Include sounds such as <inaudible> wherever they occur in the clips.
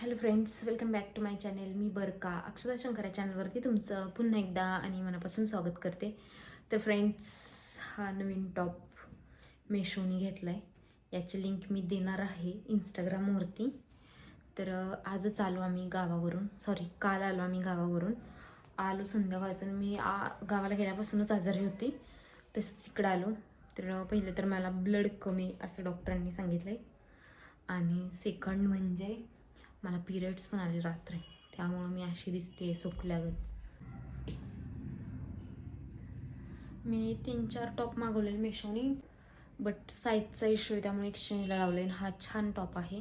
Hello friends welcome back to my channel मी बरका. अक्षदा शंकर या चॅनलवरती तुमचं पुन्हा एकदा आणि मनापासून स्वागत करते. तर फ्रेंड्स हा नवीन टॉप मेशोनी घेतला आहे याची लिंक मी देणार आहे इंस्टाग्रामवरती तर आजच आलो आम्ही गावावरून. सॉरी काल आलो आम्ही गावावरून. आलो संध्याकाळचं. मी आ गावाला गेल्यापासूनच आजारी होती. तसंच इकडं आलो. तर पहिलं तर मला ब्लड कमी असं डॉक्टरांनी सांगितलं आहे आणि सेकंड म्हणजे मला पिरियड्स पण आले रात्री. त्यामुळं मी अशी दिसते सुकल्यागत. मी तीन चार टॉप मागवलेले मेशोनी बट साईजचा इश्यू आहे त्यामुळे एक्सचेंजला लावले हा छान टॉप आहे.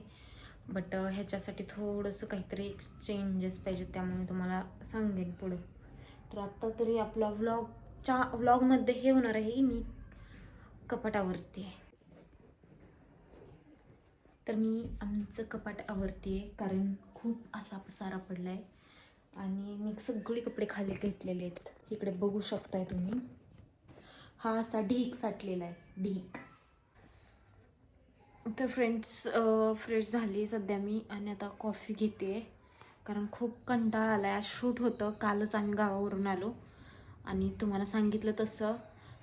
बट ह्याच्यासाठी थोडंसं काहीतरी एक्सचेंजेस पाहिजे त्यामुळे तुम्हाला सांगेन पुढं. तर आत्ता तरी आपला व्लॉगच्या व्लॉगमध्ये हे होणार आहे मी कपाटावरती आहे. तर मी आमचं कपाट आवडते आहे कारण खूप असा पसारा पडला आहे आणि मी सगळे कपडे खाली घेतलेले आहेत. इकडे बघू शकताय तुम्ही. हा असा ढीक साठलेला आहे ढीक. तर फ्रेंड्स फ्रेश झाली सध्या मी आणि आता कॉफी घेते कारण खूप कंटाळा आला आहे शूट होतं. कालच आम्ही गावावरून आलो. आणि तुम्हाला सांगितलं तसं.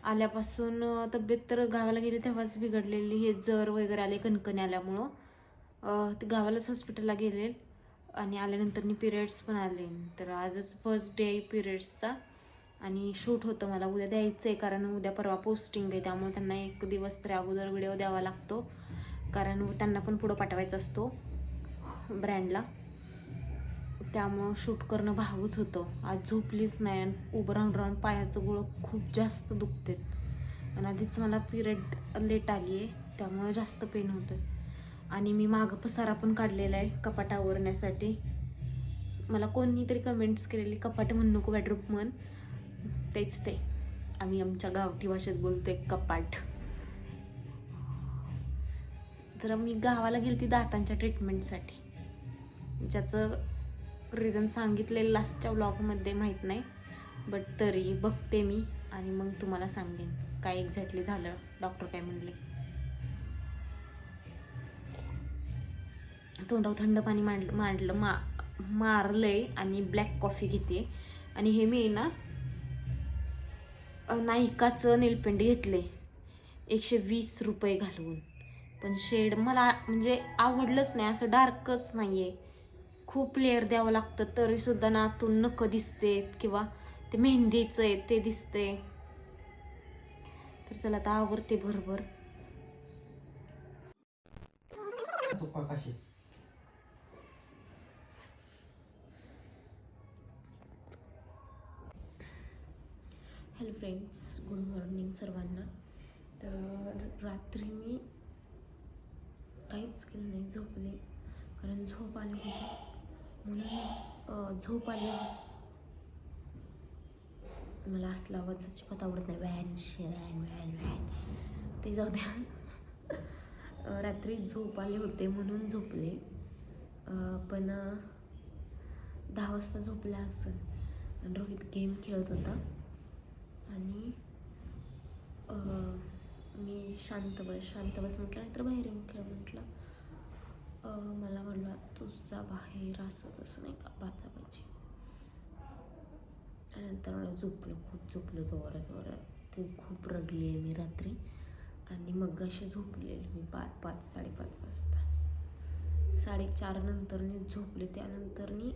आल्यापासून तब्येत तर गावाला गेली तेव्हाच बिघडलेली. हे जर वगैरे आले कणकणी आल्यामुळं. ते गावालाच हॉस्पिटलला गेले आणि आल्यानंतर पिरियड्स पण आले. तर आजच फर्स्ट डे आहे पिरियड्सचा आणि शूट होतं मला. उद्या द्यायचं आहे कारण उद्या परवा पोस्टिंग आहे. त्यामुळे त्यांना एक दिवस तरी अगोदर व्हिडिओ द्यावा लागतो. कारण त्यांना पण पुढं पाठवायचा असतो ब्रँडला त्यामुळं शूट करणं भागच होतं. आज झोपलीच नाही आणि उभं राहून राहून पायाचं गुळं खूप जास्त दुखतेत आणि आधीच मला पिरियड लेट आली आहे त्यामुळे जास्त पेन होतं आणि मी मागं पसारा पण काढलेला आहे कपाट आवरण्यासाठी. मला कोणीतरी कमेंट्स केलेली कपाट म्हणू नको बॅडरूप म्हण. तेच ते. आम्ही आमच्या गावठी भाषेत बोलतो आहे कपाट. तर मी गावाला गेली ती दातांच्या ट्रीटमेंटसाठी ज्याचं रिझन सांगितले लास्टच्या व्लॉगमध्ये माहीत नाही. बट तरी बघते मी आणि मग तुम्हाला सांगेन काय एक्झॅक्टली झालं. डॉक्टर काय म्हणले? तोंडावर थंड पाणी मांडलं मांडलं मा मारलंय आणि ब्लॅक कॉफी घेते. आणि हे मी ना नायिकाचं नायकाचं नेलपेंट घेतले एकशे वीस रुपये घालवून पण शेड मला म्हणजे आवडलंच नाही. असं डार्कच नाही आहे खूप लेअर द्यावं लागतं तरी सुद्धा ना आतून नख दिसते किंवा ते मेहंदीचं आहे ते दिसते. तर चला आता आवडते भरभर. हॅलो फ्रेंड्स गुड मॉर्निंग सर्वांना. तर रात्री मी काहीच केलं नाही झोपले. कारण झोप आली होती. म्हणून झोप आली. मला असला आवाज अजिबात आवडत नाही. वॅन वॅन व्हॅन व्हॅन ते जाऊ द्या. रात्री झोप आले होते म्हणून झोपले. पण दहा वाजता झोपला असं आणि रोहित गेम खेळत होता. आणि मी शांत बस शांत बस म्हटलं नाहीतर बाहेर येऊन खेळ म्हटलं. मला म्हणला तुझा बाहेर असंच असं नाही का वाचा पाहिजे. त्यानंतर नंतर मला झोपलं खूप झोपलं जोरात जोरात. ते खूप रडली आहे मी रात्री. आणि मग अशी झोपलेली मी पार पाच साडेपाच वाजता. साडेचार नंतरनी झोपले त्यानंतरनी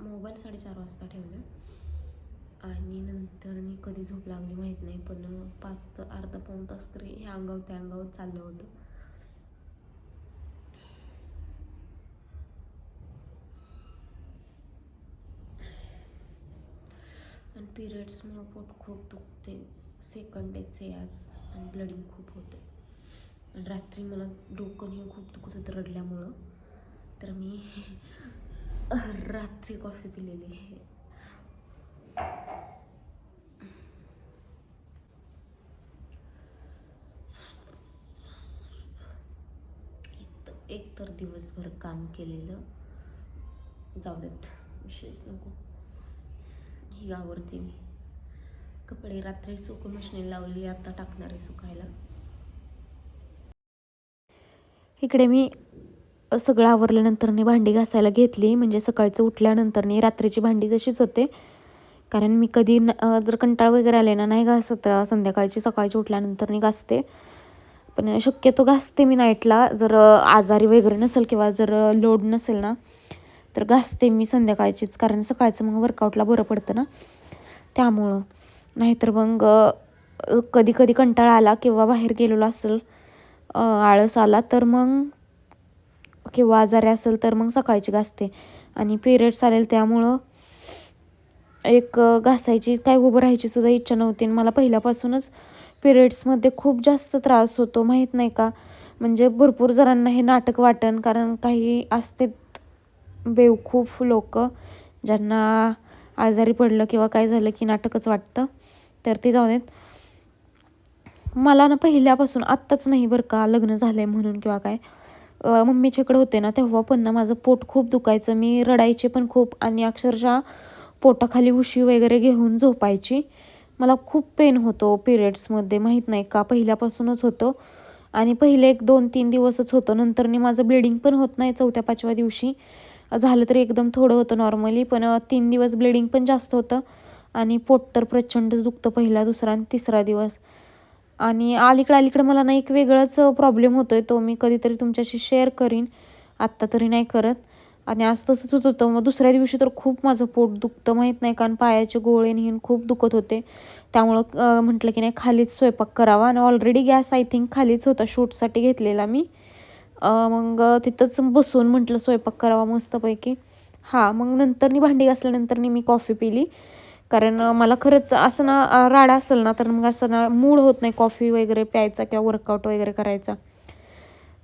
मोबाईल साडेचार वाजता ठेवला. आणि नंतरनी कधी झोप लागली माहीत नाही पण पाच तर अर्धा पाऊण तास तरी ह्या अंगावर त्या अंगावर चाललं होतं. आणि पिरियड्समुळं पोट खूप दुखते सेकंड डेचे आज आणि ब्लडिंग खूप होते आणि रात्री मला डोकं खूप दुखत होतं रडल्यामुळं. तर मी <laughs> रात्री कॉफी पिलेली आहे. एक तर एक तर दिवसभर काम केलेलं. जाऊ देत विशेष नको. ही आवडते मी. कपडे रात्री सुक मशीन लावली आता टाकणारे सुकायला. इकडे मी सगळं आवरल्यानंतरनी भांडी घासायला घेतली म्हणजे सकाळचं उठल्यानंतरनी रात्रीची भांडी तशीच होते. कारण मी कधी जर कंटाळ वगैरे आले ना नाही घासत संध्याकाळची सकाळची उठल्यानंतरनी घासते. पण शक्यतो घासते मी नाईटला जर आजारी वगैरे नसेल किंवा जर लोड नसेल ना तर घासते मी संध्याकाळचीच कारण सकाळचं मग वर्कआउटला बरं पडतं ना. त्यामुळं. नाहीतर मग कधी कधी कंटाळा आला किंवा बाहेर गेलेलो असेल आळस आला तर मग किंवा आजारी असेल तर मग सकाळची घासते. आणि पिरियड्स आलेल त्यामुळं एक घासायची काय उभं राहायची सुद्धा इच्छा नव्हती. आणि मला पहिल्यापासूनच पिरियड्समध्ये खूप जास्त त्रास होतो माहीत नाही का? म्हणजे भरपूर जणांना हे नाटक वाटण कारण काही असते बेवकूफ लोक ज्यांना आजारी पडलं किंवा काय झालं की नाटकच वाटतं तर ते जाऊ देत मला ना पहिल्यापासून आत्ताच नाही बरं का लग्न झालं आहे म्हणून किंवा काय. मम्मीच्याकडे होते ना तेव्हा पण ना माझं पोट खूप दुखायचं. मी रडायचे पण खूप आणि अक्षरशः पोटाखाली उशी वगैरे घेऊन झोपायची. मला खूप पेन होतो पिरियड्समध्ये माहीत नाही का? पहिल्यापासूनच होतं. आणि पहिले एक दोन तीन दिवसच होतं. नंतरनी माझं ब्लिडिंग पण होत नाही चौथ्या पाचव्या दिवशी. झालं तरी एकदम थोडं होतं नॉर्मली पण तीन दिवस ब्लिडिंग पण जास्त होतं. आणि पोट तर प्रचंड दुखतं पहिला दुसरा आणि तिसरा दिवस. आणि अलीकडं अलीकडं मला ना एक वेगळाच प्रॉब्लेम होतो आहे तो मी कधीतरी तुमच्याशी शेअर करीन. आत्ता तरी नाही करत. आणि आज तसंच होत होतं. मग दुसऱ्या दिवशी तर खूप माझं पोट दुखतं माहीत नाही कारण पायाचे गोळे नेहून खूप दुखत होते. त्यामुळं म्हटलं की नाही खालीच स्वयंपाक करावा. आणि ऑलरेडी गॅस आय थिंक खालीच होता शूटसाठी घेतलेला मी. मग तिथंच बसून म्हटलं स्वयंपाक करावा मस्तपैकी. हां मग नंतरनी भांडी घासल्यानंतरनी मी कॉफी पिली. कारण मला खरंच असं ना राडा असेल ना तर मग असं ना मूड होत नाही कॉफी वगैरे प्यायचा किंवा वर्कआउट वगैरे करायचा.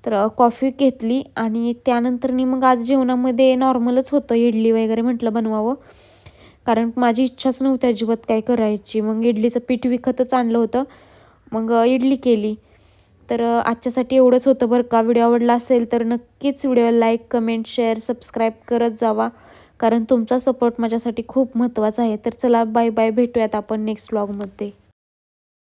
तर कॉफी घेतली आणि त्यानंतरनी मग आज जेवणामध्ये नॉर्मलच होतं इडली वगैरे म्हटलं बनवावं. कारण माझी इच्छाच नव्हती अजिबात काय करायची. मग इडलीचं पीठ विकतच आणलं होतं. मग इडली केली. तर आजच्यासाठी एवढंच होतं बरं का. व्हिडिओ आवडला असेल तर नक्कीच video like comment share subscribe करत जावा. कारण तुमचा सपोर्ट माझ्यासाठी खूप महत्त्वाचा आहे. तर चला बाय बाय. भेटूयात आपण नेक्स्ट व्लॉगमध्ये